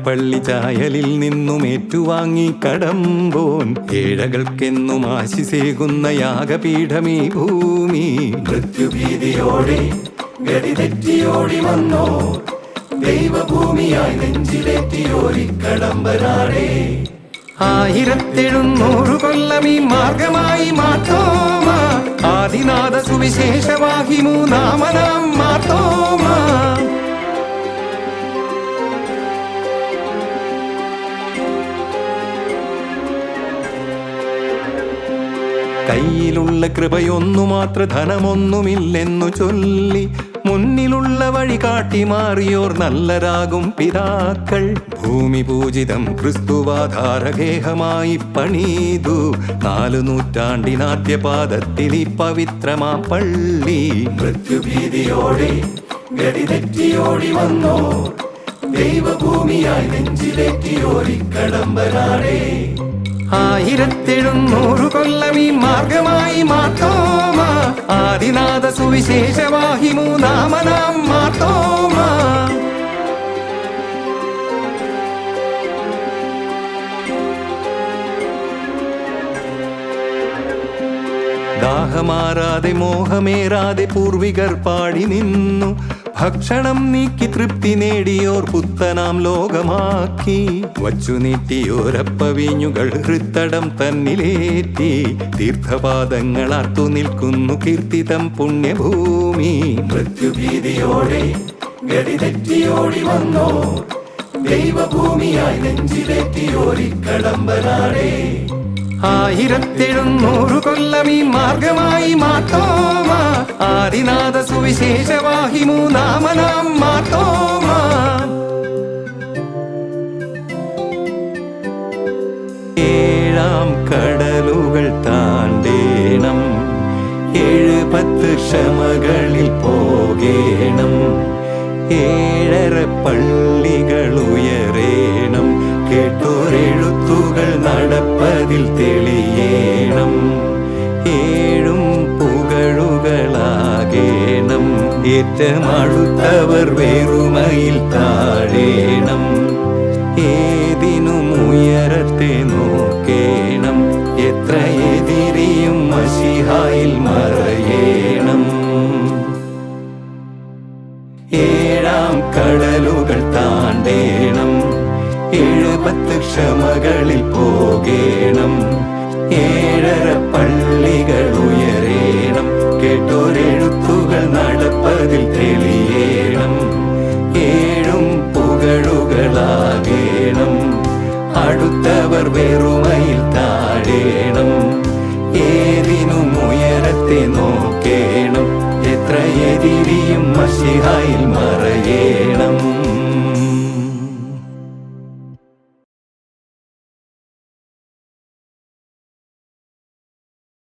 ഏഴരപ്പള്ളി ചായലിൽ നിന്നും ഏറ്റുവാങ്ങി കടമ്പോൻ. ഏഴകൾക്കെന്നും ആശിസേകുന്ന യാഗപീഠമീ ഭൂമി. മൃത്യുഭീതിയോടെ ഗതി തെറ്റിയോടി വന്നോ? ദൈവഭൂമിയായി നെഞ്ചിലേറ്റിയോരി കടമ്പനാടേ. ആയിരത്തെഴുന്നൂറ് കൊല്ലം ഈ മാർഗമായി മാത്തോമ ആദിനാഥ സുവിശേഷവാഹി മൂന്നാമനാം കയ്യിലുള്ള കൃപയൊന്നു മാത്ര ധനമൊന്നുമില്ലെന്നു ചൊല്ലി മുന്നിലുള്ള വഴി കാട്ടി മാറിയോർ നല്ലരാകും പിതാക്കൾ. ഭൂമി പൂജിതം ക്രിസ്തുവാധാരഗേഹമായി പണിതു. നാലു നൂറ്റാണ്ടിനാദ്യപാദത്തിൽ ഈ പവിത്രമാ പള്ളി. മൃത്യുഭീതിയോടെ ഗതി തെറ്റിയോടി വന്നോ? ദൈവഭൂമിയായി നെഞ്ചിലേറ്റിയോരി കടമ്പനാടേ. ആയിരത്തെഴുന്നൂറ് കൊല്ലം മാർഗമായി മാത്തോമ ആദിനാഥ സുവിശേഷവാഹി മൂന്നാമനാം മാത്തോമ ദാഹമാറാതെ മോഹമേറാതെ പൂർവികർ പാടി നിന്നു. ഭക്ഷണം നീക്കി തൃപ്തി നേടിയോർ പുത്തനാം ലോകമാക്കി. വച്ചു നീട്ടിയോരപ്പവിഞ്ഞുകൾ ഹൃത്തടം തന്നിലേറ്റി. തീർത്ഥപാദങ്ങൾ അർത്തു നിൽക്കുന്നു കീർത്തിതം പുണ്യഭൂമി. മൃത്യുഭീതിയോടെ ഗതി തെറ്റിയോടി ദൈവഭൂമിയായി നെഞ്ചിലേറ്റിയോരി കടമ്പനാടേ. ആയിരത്തെഴുന്നൂറ് കൊല്ലം ഈ മാർഗമായി മാത്തോമ ആദിനാഥ സുവിശേഷവാഹി മൂന്നാമനാം മാത്തോമ ഏഴാം കടലുകൾ താണ്ടേണം. ഏഴ് പത്ത് ക്ഷമകളിൽ പോകേണം. ഏഴര പള്ളികൾ ഉയരേണം. കേട്ടോരെഴുത്തുകൾ നടപ്പതിൽ തെളിയേണം ഏറ്റമടുത്തവർ വേറുമയിൽ താഴേണം. ഏതിനും ഉയരത്തെ നോക്കേണം. എത്ര എതിരിയും മഷിഹായിൽ മറയേണം. ഏഴാം കടലുകൾ താണ്ടേണം. എഴുപത്ത് ക്ഷമകളിൽ പോകേണം. ഉയരത്തെ നോക്കേണം. എത്ര എതിരിയും മഷിഹായിൽ മറയേ